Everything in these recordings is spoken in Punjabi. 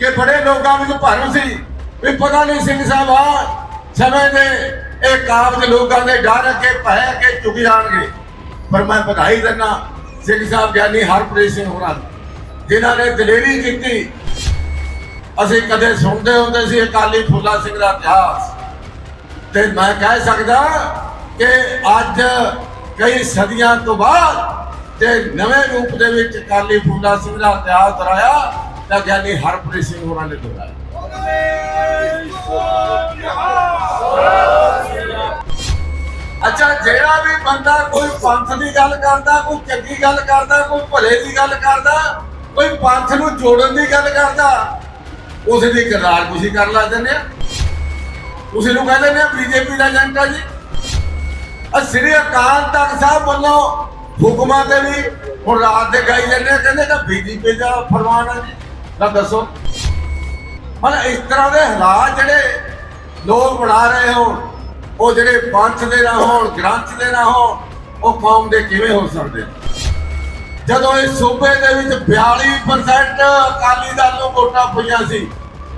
ਕਿ ਬੜੇ ਲੋਕਾਂ ਵਿੱਚ ਭਰਮ ਸੀ ਵੀ ਪਤਾ ਨਹੀਂ ਸਿੰਘ ਸਾਹਿਬ ਆ ਸਮੇਂ ਦੇ ਇਹ ਕਾਬਜ ਲੋਕਾਂ ਦੇ ਡਰ ਅੱਗੇ ਭੈ ਕੇ ਝੁਕ ਜਾਣਗੇ। ਪਰ ਮੈਂ ਵਧਾਈ ਦਿੰਦਾ, ਸਿੰਘ ਸਾਹਿਬ ਗਿਆਨੀ ਹਰਪ੍ਰੀਤ ਸਿੰਘ ਹੋਰਾਂ ਜਿਨ੍ਹਾਂ ਨੇ ਦਲੇਰੀ ਕੀਤੀ। ਅਸੀਂ ਕਦੇ ਸੁਣਦੇ ਹੁੰਦੇ ਸੀ ਅਕਾਲੀ ਫੂਲਾ ਸਿੰਘ ਦਾ ਇਤਿਹਾਸ। ਤੇ ਮੈਂ ਕਹਿ ਸਕਦਾ ਕਿ ਅੱਜ ਕਈ ਸਦੀਆਂ ਤੋਂ ਬਾਅਦ ਤੇ ਨਵੇਂ ਰੂਪ ਦੇ ਵਿੱਚ ਅਕਾਲੀ ਫੂਲਾ ਸਿੰਘ ਦਾ ਇਤਿਹਾਸ ਦੁਹਰਾਇਆ ਤਾਂ ਗਿਆਨੀ ਹਰਪ੍ਰੀਤ ਸਿੰਘ ਹੋਰਾਂ ਨੇ ਦੁਹਰਾਇਆ ਅੱਛਾ ਜਿਹੜਾ ਵੀ ਬੰਦਾ ਕੋਈ ਪੰਥ ਦੀ ਗੱਲ ਕਰਦਾ ਕੋਈ ਚੰਗੀ ਗੱਲ ਕਰਦਾ ਕੋਈ ਭਲੇ ਦੀ ਗੱਲ ਕਰਦਾ ਕੋਈ ਪੰਥ ਨੂੰ ਜੋੜਨ ਦੀ ਗੱਲ ਕਰਦਾ ਉਸ ਦੀ ਕਿਰਦਾਰ ਕੁਸ਼ੀ ਕਰ ਲਾ ਦਿੰਦੇ ਆ। ਤੁਸੀਂ ਨੂੰ ਕਹਿੰਦੇ ਨੇ ਬੀਜੇਪੀ ਦਾ ਏਜੰਟ ਆ ਜੀ। ਆ ਸ੍ਰੀ ਅਕਾਲ ਤਖਤ ਸਾਹਿਬ ਵੱਲੋਂ ਹੁਕਮਾਂ ਤੇ ਵੀ ਹੁਣ ਰਾਤ ਦੇ ਗਾਈ ਜਾਂਦੇ ਆ, ਕਹਿੰਦੇ ਤਾਂ ਬੀਜੇਪੀ ਦਾ ਫਰਮਾਨ ਆ ਜੀ। ਤਾਂ ਦੱਸੋ। ਮਤਲਬ ਇਸ ਤਰ੍ਹਾਂ ਦੇ ਹਾਲਾਤ ਜਿਹੜੇ ਲੋਕ ਬਣਾ ਰਹੇ ਹੋਣ, ਉਹ ਜਿਹੜੇ ਪੰਥ ਦੇ ਨਾ ਹੋਣ, ਗ੍ਰੰਥ ਦੇ ਨਾ ਹੋਣ, ਉਹ ਕੌਮ ਦੇ ਕਿਵੇਂ ਹੋ ਸਕਦੇ? ਜਦੋਂ ਇਸ ਸੂਬੇ ਦੇ ਵਿੱਚ 42% ਅਕਾਲੀ ਦਲ ਨੂੰ ਵੋਟਾਂ ਪਈਆਂ ਸੀ,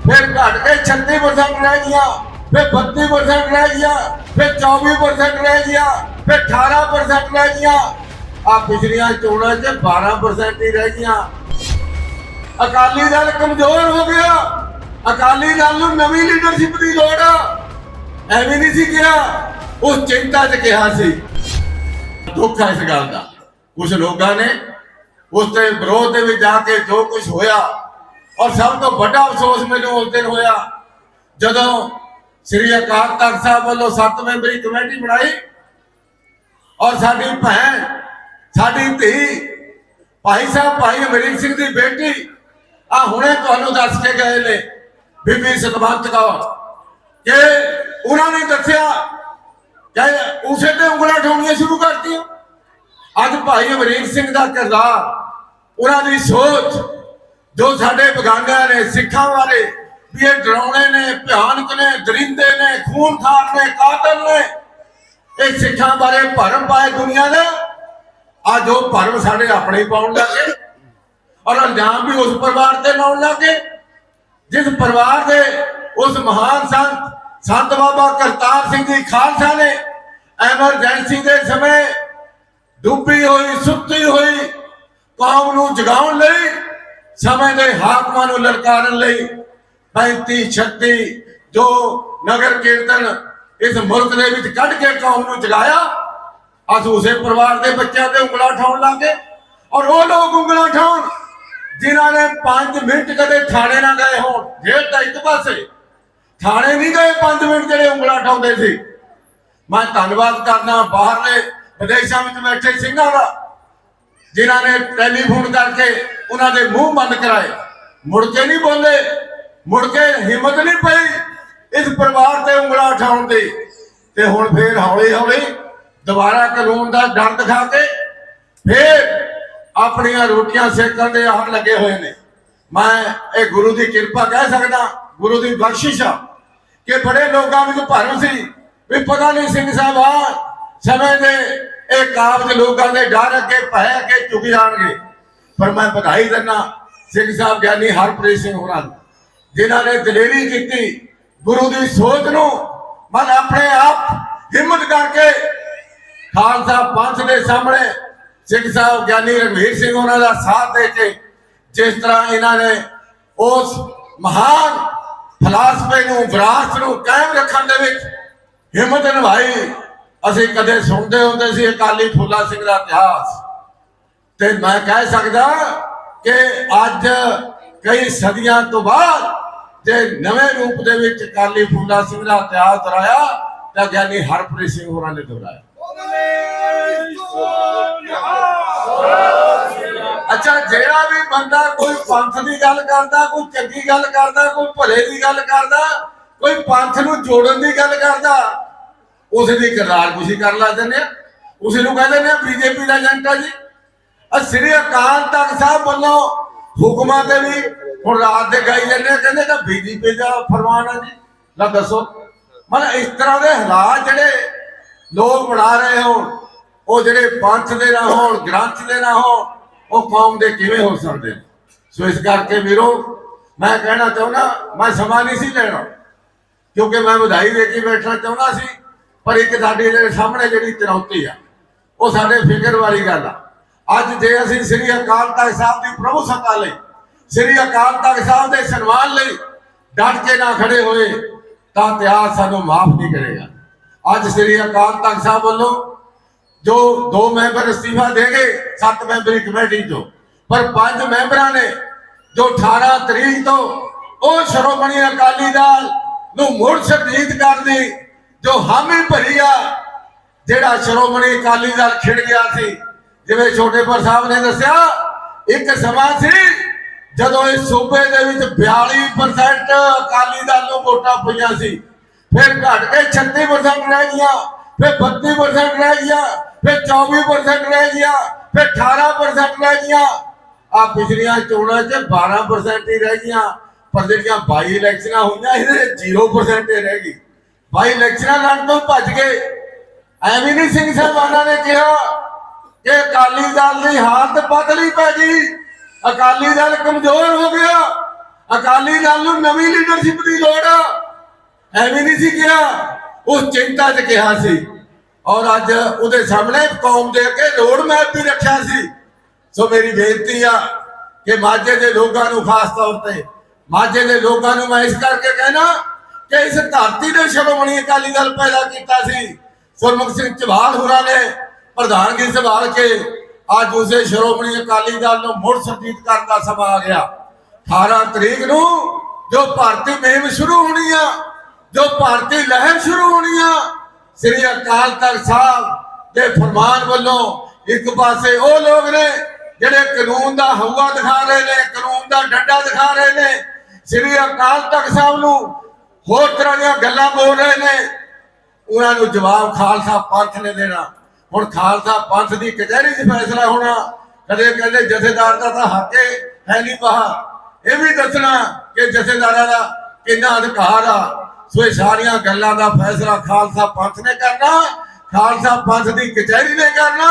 ਫਿਰ ਘਟ ਕੇ 36% ਰਹਿ ਗਈਆਂ, ਫਿਰ 32% ਰਹਿ ਗਈਆਂ, ਫਿਰ 24% ਰਹਿ ਗਈਆਂ, ਫਿਰ 18% ਰਹਿ ਗਈਆਂ। ਆ ਪਿਛਲੀਆਂ ਚੋਣਾਂ 'ਚ 12% ਹੀ ਰਹਿ ਗਈਆਂ। ਅਕਾਲੀ ਦਲ ਕਮਜ਼ੋਰ ਹੋ ਗਿਆ। ਅਕਾਲੀ ਦਲ ਨੂੰ ਨਵੀਂ ਲੀਡਰਸ਼ਿਪ ਦੀ ਲੋੜ ਆ। ਐਵੇਂ ਨਹੀਂ ਸੀ ਕਿਹਾ ਉਸ ਚਿੰਤਾ 'ਚ ਕਿਹਾ ਸੀ। ਦੁੱਖ ਹੈ ਇਸ ਗੱਲ ਦਾ। ਕੁਝ ਲੋਕਾਂ ਨੇ ਉਸ ਦੇ ਵਿਰੋਧ ਦੇ ਵਿੱਚ ਜਾ ਕੇ ਜੋ ਕੁਝ ਹੋਇਆ, ਔਰ ਸਭ ਤੋਂ ਵੱਡਾ ਅਫਸੋਸ ਮੈਨੂੰ ਉਸ ਦਿਨ ਹੋਇਆ, ਜਦੋਂ ਸ੍ਰੀ ਅਕਾਲ ਤਖਤ ਸਾਹਿਬ ਵੱਲੋਂ ਸੱਤ ਮੈਂਬਰੀ ਕਮੇਟੀ ਬਣਾਈ, ਔਰ ਸਾਡੀ ਭੈਣ, ਸਾਡੀ ਧੀ, ਭਾਈ ਸਾਹਿਬ, ਭਾਈ ਅਮਰੀਕ ਸਿੰਘ ਦੀ ਬੇਟੀ ਆ ਹੁਣੇ ਤੁਹਾਨੂੰ ਦੱਸ ਕੇ ਗਏ ਨੇ, ਬੀਬੀ ਸਤਵੰਤ ਕੌਰ, ਕਿ ਉਹਨਾਂ ਨੇ ਦੱਸਿਆ ਕਿ ਉਸੇ ਤੇ ਉਂਗਲਾਂ ਠਾਉਣੀਆਂ ਸ਼ੁਰੂ ਕਰਤੀਆਂ। ਅੱਜ ਭਾਈ ਅਮਰੀਕ ਸਿੰਘ ਦਾ ਕਿਰਦਾਰ, ਉਹਨਾਂ ਦੀ ਸੋਚ ਜੋ ਸਾਡੇ ਬਗਾਨਿਆਂ ਨੇ, ਸਿੱਖਾਂ ਬਾਰੇ ਵੀ ਇਹ ਡਰਾਉਣੇ ਨੇ, ਭਿਆਨਕ ਨੇ, ਦਰਿੰਦੇ ਨੇ ਖੂਨਖਾਰ ਨੇ, ਕਾਤਲ ਨੇ, ਇਹ ਸਿੱਖਾਂ ਬਾਰੇ ਭਰਮ ਪਾਏ ਦੁਨੀਆ ਦੇ। ਆ ਜੋ ਭਰਮ ਸਾਡੇ ਆਪਣੇ ਪਾਉਣ ਲੱਗੇ ਔਰ ਇਲਜ਼ਾਮ ਵੀ ਉਸ ਪਰਿਵਾਰ ਤੇ ਲਾਉਣ ਲੱਗੇ। ਜਿਸ ਪਰਿਵਾਰ ਦੇ ਉਸ ਮਹਾਨ ਸੰਤ ਸੰਤ ਬਾਬਾ ਕਰਤਾਰ ਸਿੰਘ ਜੀ ਖਾਲਸਾ ਨੇ ਐਮਰਜੈਂਸੀ ਦੇ ਸਮੇਂ ਡੁੱਬੀ ਹੋਈ, ਸੁੱਤੀ ਹੋਈ, ਕੌਮ ਨੂੰ ਜਗਾਉਣ ਲਈ, ਸਮੇਂ ਦੇ ਹਾਕਮਾਂ ਨੂੰ ਲਲਕਾਰਨ ਲਈ 35 36 ਜੋ ਨਗਰ ਕੀਰਤਨ ਇਸ ਮੁਲਕ ਦੇ ਵਿੱਚ ਕੱਢ ਕੇ ਕੌਮ ਨੂੰ ਜਗਾਇਆ, ਅਸ ਉਸੇ ਪਰਿਵਾਰ ਦੇ ਬੱਚਿਆਂ ਤੇ ਉਂਗਲਾਂ ਠਾਉਣ ਲੱਗੇ ਔਰ ਉਹ ਲੋਕ ਉਂਗਲਾ ਠਾਉਣ ਜਿਨ੍ਹਾਂ ਨੇ 5 ਮਿੰਟ ਕਦੇ ਥਾਣੇ ਨਾ ਗਏ ਹੋਣ, ਜੇਲ੍ਹ ਤਾਂ ਇੱਕ ਪਾਸੇ। ਥਾਣੇ ਨਹੀਂ ਗਏ 5 ਮਿੰਟ ਜਿਹੜੇ ਉਂਗਲਾ ਠਾਉਂਦੇ ਸੀ। ਮੈਂ ਧੰਨਵਾਦ ਕਰਦਾ ਬਾਹਰਲੇ ਵਿਦੇਸ਼ਾਂ ਵਿੱਚ ਬੈਠੇ ਸਿੰਘਾਂ ਦਾ, ਜਿਨ੍ਹਾਂ ਨੇ ਟੈਲੀਫੋਨ ਕਰਕੇ ਉਹਨਾਂ ਦੇ ਮੂੰਹ ਬੰਦ ਕਰਾਏ। ਮੁੜ ਕੇ ਨਹੀਂ ਬੋਲੇ, ਮੁੜ ਕੇ ਹਿੰਮਤ ਨਹੀਂ ਪਈ ਇਸ ਪਰਿਵਾਰ ਤੇ ਉਂਗਲਾ ਉਠਾਉਣ ਦੀ। ਤੇ ਹੁਣ ਫੇਰ ਹੌਲੀ ਹੌਲੀ ਦੁਬਾਰਾ ਕਾਨੂੰਨ ਦਾ ਡਰ ਦਿਖਾ ਕੇ ਫੇਰ ਆਪਣੀਆਂ ਰੋਟੀਆਂ ਸੇਕਣ ਦੇ ਆਹਰ ਲੱਗੇ ਹੋਏ ਨੇ। ਮੈਂ ਇਹ ਗੁਰੂ ਦੀ ਕਿਰਪਾ ਕਹਿ ਸਕਦਾ ਗੁਰੂ ਦੀ ਬਖਸ਼ਿਸ਼ ਆ। ਕਿ ਬੜੇ ਲੋਕਾਂ ਵਿੱਚ ਭਰਮ ਸੀ ਵੀ ਪਤਾ ਨਹੀਂ ਸਿੰਘ ਸਾਹਿਬ ਆ ਸਮੇਂ ਦੇ ਇਹ ਕਾਬਜ ਲੋਕਾਂ ਦੇ ਡਰ ਅੱਗੇ ਭੈ ਕੇ ਝੁਕ ਜਾਣਗੇ। ਪਰ ਮੈਂ ਵਧਾਈ ਦਿੰਦਾ ਸਿੰਘ ਸਾਹਿਬ ਗਿਆਨੀ ਹਰਪ੍ਰੀਤ ਸਿੰਘ ਹੋਰਾਂ ਨੂੰ, ਜਿਨ੍ਹਾਂ ਨੇ ਦਲੇਰੀ ਕੀਤੀ ਗੁਰੂ ਦੀ ਸੋਚ ਨੂੰ। ਮਨ ਆਪਣੇ ਆਪ ਹਿੰਮਤ ਕਰਕੇ ਖਾਲਸਾ ਪੰਥ ਦੇ ਸਾਹਮਣੇ ਸਿੰਘ ਸਾਹਿਬ ਗਿਆਨੀ ਰਣਵੀਰ ਸਿੰਘ ਉਹਨਾਂ ਦਾ ਸਾਥ ਦੇ ਕੇ ਜਿਸ ਤਰ੍ਹਾਂ ਇਹਨਾਂ ਨੇ ਉਸ ਮਹਾਨ ਫਲਸਫੇ ਨੂੰ, ਵਿਰਾਸਤ ਨੂੰ ਕਾਇਮ ਰੱਖਣ ਦੇ ਵਿੱਚ ਹਿੰਮਤ ਨਿਭਾਈ। ਅਸੀਂ ਕਦੇ ਸੁਣਦੇ ਹੁੰਦੇ ਸੀ, ਅਕਾਲੀ ਫੂਲਾ ਸਿੰਘ ਦਾ ਇਤਿਹਾਸ। ਤੇ ਮੈਂ ਕਹਿ ਸਕਦਾ ਕਿ ਅੱਜ ਕਈ ਸਦੀਆਂ ਤੋਂ ਬਾਅਦ ਜੇ ਨਵੇਂ ਰੂਪ ਦੇ ਵਿੱਚ ਅਕਾਲੀ ਫੂਲਾ ਸਿੰਘ ਦਾ ਇਤਿਹਾਸ ਦੁਹਰਾਇਆ ਤਾਂ ਗਿਆਨੀ ਹਰਪ੍ਰੀਤ ਸਿੰਘ ਹੋਰਾਂ ਨੇ ਦੁਹਰਾਇਆ। ਅੱਛਾ ਜਿਹੜਾ ਵੀ ਬੰਦਾ ਕੋਈ ਪੰਥ ਦੀ ਗੱਲ ਕਰਦਾ ਕੋਈ ਚੰਗੀ ਗੱਲ ਕਰਦਾ ਕੋਈ ਭਲੇ ਦੀ ਗੱਲ ਕਰਦਾ ਕੋਈ ਪੰਥ ਨੂੰ ਜੋੜਨ ਦੀ ਗੱਲ ਕਰਦਾ ਉਸ ਦੀ ਕਿਰਦਾਰ ਕੁਸ਼ੀ ਕਰ ਲਾ ਦਿੰਦੇ ਆ। ਉਸ ਨੂੰ ਕਹਿੰਦੇ ਨੇ ਬੀਜੇਪੀ ਦਾ ਏਜੰਟ ਆ ਜੀ। ਆ ਸ੍ਰੀ ਅਕਾਲ ਤਖਤ ਸਾਹਿਬ ਵੱਲੋਂ ਹੁਕਮਾਂ ਤੇ ਵੀ ਹੁਣ ਰਾਤ ਦੇ ਗਾਈ ਜਾਂਦੇ ਆ, ਕਹਿੰਦੇ ਤਾਂ ਬੀਜੇਪੀ ਦਾ ਫਰਮਾਨ ਆ ਜੀ। ਲੈ ਦੱਸੋ। ਮਤਲਬ ਇਸ ਤਰ੍ਹਾਂ ਦੇ ਹਾਲਾਤ ਜਿਹੜੇ ਲੋਕ ਬਣਾ ਰਹੇ ਹੋਣ ਉਹ ਜਿਹੜੇ ਪੰਥ ਦੇ ਨਾ ਹੋਣ ਗ੍ਰੰਥ ਦੇ ਨਾ ਹੋਣ ਉਹ ਕੌਮ ਦੇ ਕਿਵੇਂ ਹੋ ਸਕਦੇ ਨੇ? ਸੋ ਇਸ ਕਰਕੇ ਵੀਰੋ, ਮੈਂ ਕਹਿਣਾ ਚਾਹੁੰਦਾ, ਮੈਂ ਸਮਾਂ ਨਹੀਂ ਸੀ ਲੈਣਾ, ਕਿਉਂਕਿ ਮੈਂ ਵਧਾਈ ਦੇ ਕੇ ਬੈਠਣਾ ਚਾਹੁੰਦਾ ਸੀ, ਪਰ ਇੱਕ ਸਾਡੇ ਜਿਹੜੇ ਸਾਹਮਣੇ ਜਿਹੜੀ ਚੁਣੌਤੀ ਆ, ਉਹ ਸਾਡੇ ਫਿਕਰ ਵਾਲੀ ਗੱਲ ਆ ਅੱਜ ਜੇ ਅਸੀਂ ਸ੍ਰੀ ਅਕਾਲ ਤਖਤ ਸਾਹਿਬ ਦੀ ਪ੍ਰਭੂ ਸੱਤਾ ਲਈ, ਸ੍ਰੀ ਅਕਾਲ ਤਖਤ ਸਾਹਿਬ ਦੇ ਸਨਮਾਨ ਲਈ ਡਟ ਕੇ ਨਾ ਖੜੇ ਹੋਏ, ਤਾਂ ਇਤਿਹਾਸ ਸਾਨੂੰ ਮਾਫ ਨਹੀਂ ਕਰੇਗਾ ਅੱਜ ਸ੍ਰੀ ਅਕਾਲ ਤਖਤ ਸਾਹਿਬ ਵੱਲੋਂ ਜੋ ਦੋ ਮੈਂਬਰ ਅਸਤੀਫਾ ਦੇ ਗਏ, ਸੱਤ ਮੈਂਬਰੀ ਕਮੇਟੀ ਤੋਂ ਪਰ ਪੰਜ ਮੈਂਬਰਾਂ ਨੇ ਜੋ 18 ਤਰੀਕ ਤੋਂ ਉਹ ਸ਼੍ਰੋਮਣੀ ਅਕਾਲੀ ਦਲ ਨੂੰ ਮੁੜ ਸਰਜੀਤ ਕਰਨ ਦੀ ਜੋ ਹਾਮੀ ਭਰੀ ਆ, ਜਿਹੜਾ ਸ਼੍ਰੋਮਣੀ ਅਕਾਲੀ ਦਲ ਖਿੜ ਗਿਆ ਸੀ। ਜਿਵੇਂ ਛੋਟੇਪੁਰ ਸਾਹਿਬ ਨੇ ਦੱਸਿਆ, ਇੱਕ ਸਮਾਂ ਸੀ ਜਦੋਂ ਇਸ ਸੂਬੇ ਦੇ ਵਿੱਚ 42% ਅਕਾਲੀ ਦਲ ਨੂੰ ਵੋਟਾਂ ਪਈਆਂ ਸੀ। ਫਿਰ ਘਟ ਕੇ 36% ਰਹਿ ਗਈਆਂ, ਫਿਰ 32% ਰਹਿ ਗਈਆਂ ਫਿਰ 24% ਰਹਿ ਗਈਆਂ ਫਿਰ 18% ਰਹਿ ਗਈਆਂ ਆ ਪਿਛਲੀਆਂ ਚੋਣਾਂ 'ਚ 12% ਹੀ ਰਹਿ ਗਈਆਂ, ਪਰ ਜਿਹੜੀਆਂ ਬਾਈ ਇਲੈਕਸ਼ਨਾਂ ਹੋਈਆਂ, ਇਹਦੇ 0% ਹੀ ਰਹਿ ਗਈ। ਬਾਈ ਇਲੈਕਸ਼ਨਾਂ ਲੜਨ ਤੋਂ ਭੱਜ ਗਏ। ਐਵੇਂ ਨਹੀਂ ਸਿੰਘ ਸਾਹਿਬਾਨਾਂ ਨੇ ਕਿਹਾ ਕਿ ਅਕਾਲੀ ਦਲ ਦੀ ਹਾਲਤ ਬਦਲੀ ਪੈ ਗਈ। ਅਕਾਲੀ ਦਲ ਕਮਜ਼ੋਰ ਹੋ ਗਿਆ। ਅਕਾਲੀ ਦਲ ਨੂੰ ਨਵੀਂ ਲੀਡਰਸ਼ਿਪ ਦੀ ਲੋੜ ਆ। ਐਵੇਂ ਨਹੀਂ ਸੀ ਕਿਹਾ। ਉਸ ਚਿੰਤਾ 'ਚ ਕਿਹਾ ਸੀ। ਔਰ ਅੱਜ ਉਹਦੇ ਸਾਹਮਣੇ ਕੌਮ ਦੇ ਅੱਗੇ ਰੋਡ ਮੈਪ ਵੀ ਰੱਖਿਆ ਸੀ। ਸੋ ਮੇਰੀ ਬੇਨਤੀ ਆ ਕਿ ਮਾਝੇ ਦੇ ਲੋਕਾਂ ਨੂੰ ਖਾਸ ਤੌਰ ਤੇ, ਮਾਝੇ ਦੇ ਲੋਕਾਂ ਨੂੰ ਮੈਂ ਇਸ ਕਰਕੇ ਕਹਿਣਾ ਕਿ ਇਸ ਧਰਤੀ ਦੇ ਸ਼੍ਰੋਮਣੀ ਅਕਾਲੀ ਦਲ ਪੈਦਾ ਕੀਤਾ ਸੀ। ਗੁਰਮੁਖ ਸਿੰਘ ਝਬਾਲ ਹੋਰਾਂ ਨੇ ਪ੍ਰਧਾਨਗੀ ਸੰਭਾਲ ਕੇ ਅੱਜ ਉਸੇ ਸ਼੍ਰੋਮਣੀ ਅਕਾਲੀ ਦਲ ਨੂੰ ਮੁੜ ਸਰਜੀਤ ਕਰਨ ਦਾ ਸਮਾਂ ਆ ਗਿਆ। 18 ਤਰੀਕ ਨੂੰ ਜੋ ਭਾਰਤੀ ਮੁਹਿੰਮ ਸ਼ੁਰੂ ਹੋਣੀ ਆ, ਜੋ ਭਾਰਤੀ ਲਹਿਰ ਸ਼ੁਰੂ ਹੋਣੀ ਆ ਸ੍ਰੀ ਅਕਾਲ ਤਖਤ ਸਾਹਿਬ ਦੇ ਫਰਮਾਨ ਵੱਲੋਂ ਇੱਕ ਪਾਸੇ ਉਹ ਲੋਕ ਨੇ ਜਿਹੜੇ ਕਾਨੂੰਨ ਦਾ ਹਵਾ ਦਿਖਾ ਰਹੇ ਨੇ, ਕਾਨੂੰਨ ਦਾ ਡੰਡਾ ਦਿਖਾ ਰਹੇ ਨੇ, ਸ੍ਰੀ ਅਕਾਲ ਤਖਤ ਸਾਹਿਬ ਨੂੰ ਹੋਰ ਤਰ੍ਹਾਂ ਦੀਆਂ ਗੱਲਾਂ ਬੋਲ ਰਹੇ ਨੇ। ਉਹਨਾਂ ਨੂੰ ਜਵਾਬ ਖਾਲਸਾ ਪੰਥ ਨੇ ਦੇਣਾ। ਹੁਣ ਖਾਲਸਾ ਪੰਥ ਦੀ ਕਚਹਿਰੀ 'ਚ ਫੈਸਲਾ ਹੋਣਾ, ਕਦੇ ਕਹਿੰਦੇ ਜਥੇਦਾਰ ਦਾ ਤਾਂ ਹੱਕ ਹੈ ਨਹੀਂ ਪਹਾ ਇਹ ਵੀ ਦੱਸਣਾ ਕਿ ਜਥੇਦਾਰਾਂ ਦਾ ਕਿੰਨਾ ਅਧਿਕਾਰ ਆ। ਸੋ ਇਹ ਸਾਰੀਆਂ ਗੱਲਾਂ ਦਾ ਫੈਸਲਾ ਖਾਲਸਾ ਪੰਥ ਨੇ ਕਰਨਾ, ਖਾਲਸਾ ਪੰਥ ਦੀ ਕਚਹਿਰੀ ਨੇ ਕਰਨਾ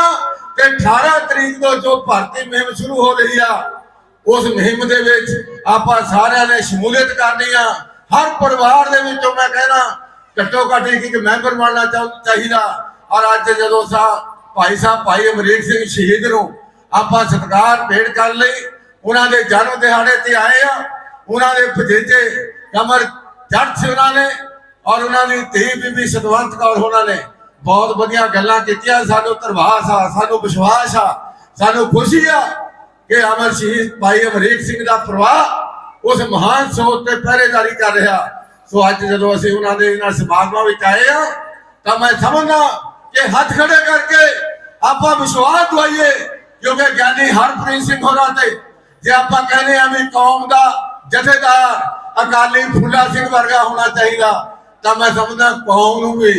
ਤੇ 18 ਤਰੀਕ ਤੋਂ ਜੋ ਭਰਤੀ ਮੁਹਿੰਮ ਸ਼ੁਰੂ ਹੋ ਰਹੀ ਆ, ਉਸ ਮੁਹਿੰਮ ਦੇ ਵਿੱਚ ਆਪਾਂ ਸਾਰਿਆਂ ਨੇ ਸ਼ਮੂਲੀਅਤ ਕਰਨੀ ਆ। ਹਰ ਪਰਿਵਾਰ ਦੇ ਵਿੱਚੋਂ ਮੈਂ ਕਹਿਣਾ, ਘੱਟੋ ਘੱਟ ਇੱਕ ਮੈਂਬਰ ਬਣਨਾ ਚਾਹੀਦਾ। ਔਰ ਅੱਜ ਜਦੋਂ ਸਾ ਭਾਈ ਸਾਹਿਬ, ਭਾਈ ਅਮਰੀਕ ਸਿੰਘ ਸ਼ਹੀਦ ਨੂੰ ਆਪਾਂ ਸਤਿਕਾਰ ਭੇਟ ਕਰ ਲਈ ਉਹਨਾਂ ਦੇ ਜਨਮ ਦਿਹਾੜੇ ਤੇ ਆਏ ਆ, ਉਹਨਾਂ ਦੇ ਭਤੀਜੇ ਕਮਰ ਜੱਟ ਸੀ ਉਹਨਾਂ ਨੇ ਔਰ ਉਹਨਾਂ ਦੀ ਧੀ ਬੀਬੀ ਸਤਵੰਤ ਕੌਰ ਉਹਨਾਂ ਨੇ ਬਹੁਤ ਵਧੀਆ ਗੱਲਾਂ ਕੀਤੀਆਂ। ਸਾਨੂੰ ਧਰਵਾਸ ਆ, ਸਾਨੂੰ ਵਿਸ਼ਵਾਸ ਆ, ਸਾਨੂੰ ਖੁਸ਼ੀ ਆ ਕਿ ਅਮਰ ਸ਼ਹੀਦ ਭਾਈ ਅਮਰੀਕ ਸਿੰਘ ਦਾ ਪਰਿਵਾਰ ਉਸ ਮਹਾਨ ਸੋਚ ਤੇ ਪਹਿਰੇਦਾਰੀ ਕਰ ਰਿਹਾ। ਸੋ ਅੱਜ ਜਦੋਂ ਅਸੀਂ ਉਹਨਾਂ ਦੇ ਇਹਨਾਂ ਸਮਾਗਮਾਂ ਵਿੱਚ ਆਏ ਆ ਤਾਂ ਮੈਂ ਸਮਝਦਾ ਕਿ ਹੱਥ ਖੜੇ ਕਰਕੇ ਆਪਾਂ ਵਿਸ਼ਵਾਸ ਦਵਾਈਏ, ਕਿਉਂਕਿ ਗਿਆਨੀ ਹਰਪ੍ਰੀਤ ਸਿੰਘ ਹੋਰਾਂ ਤੇ ਜੇ ਆਪਾਂ ਕਹਿੰਦੇ ਆ ਵੀ ਕੌਮ ਦਾ ਜਥੇਦਾਰ ਅਕਾਲੀ ਫੂਲਾ ਸਿੰਘ ਵਰਗਾ ਹੋਣਾ ਚਾਹੀਦਾ। ਤਾਂ ਮੈਂ ਸਮਝਦਾ ਕੌਮ ਨੂੰ ਵੀ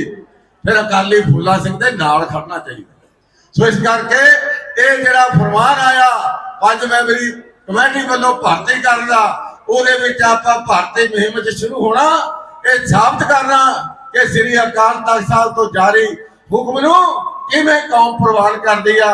ਫਿਰ ਅਕਾਲੀ ਫੂਲਾ ਸਿੰਘ ਦੇ ਨਾਲ ਖੜਨਾ ਚਾਹੀਦਾ। ਸੋ ਇਸ ਕਰਕੇ ਇਹ ਜਿਹੜਾ ਫਰਮਾਨ ਆਇਆ, ਪੰਜ ਮੈਂਬਰੀ ਕਮੇਟੀ ਵੱਲੋਂ ਭਰਤੀ ਕਰਨ ਦਾ, ਉਹਦੇ ਵਿੱਚ ਆਪਾਂ ਭਰਤੀ ਮੁਹਿੰਮ 'ਚ ਸ਼ੁਰੂ ਹੋਣਾ, ਇਹ ਸਾਬਤ ਕਰਨਾ ਕਿ ਸ੍ਰੀ ਅਕਾਲ ਤਖਤ ਸਾਹਿਬ ਤੋਂ ਜਾਰੀ ਹੁਕਮ ਨੂੰ ਕਿਵੇਂ ਕੌਮ ਪ੍ਰਵਾਨ ਕਰਦੀ ਆ।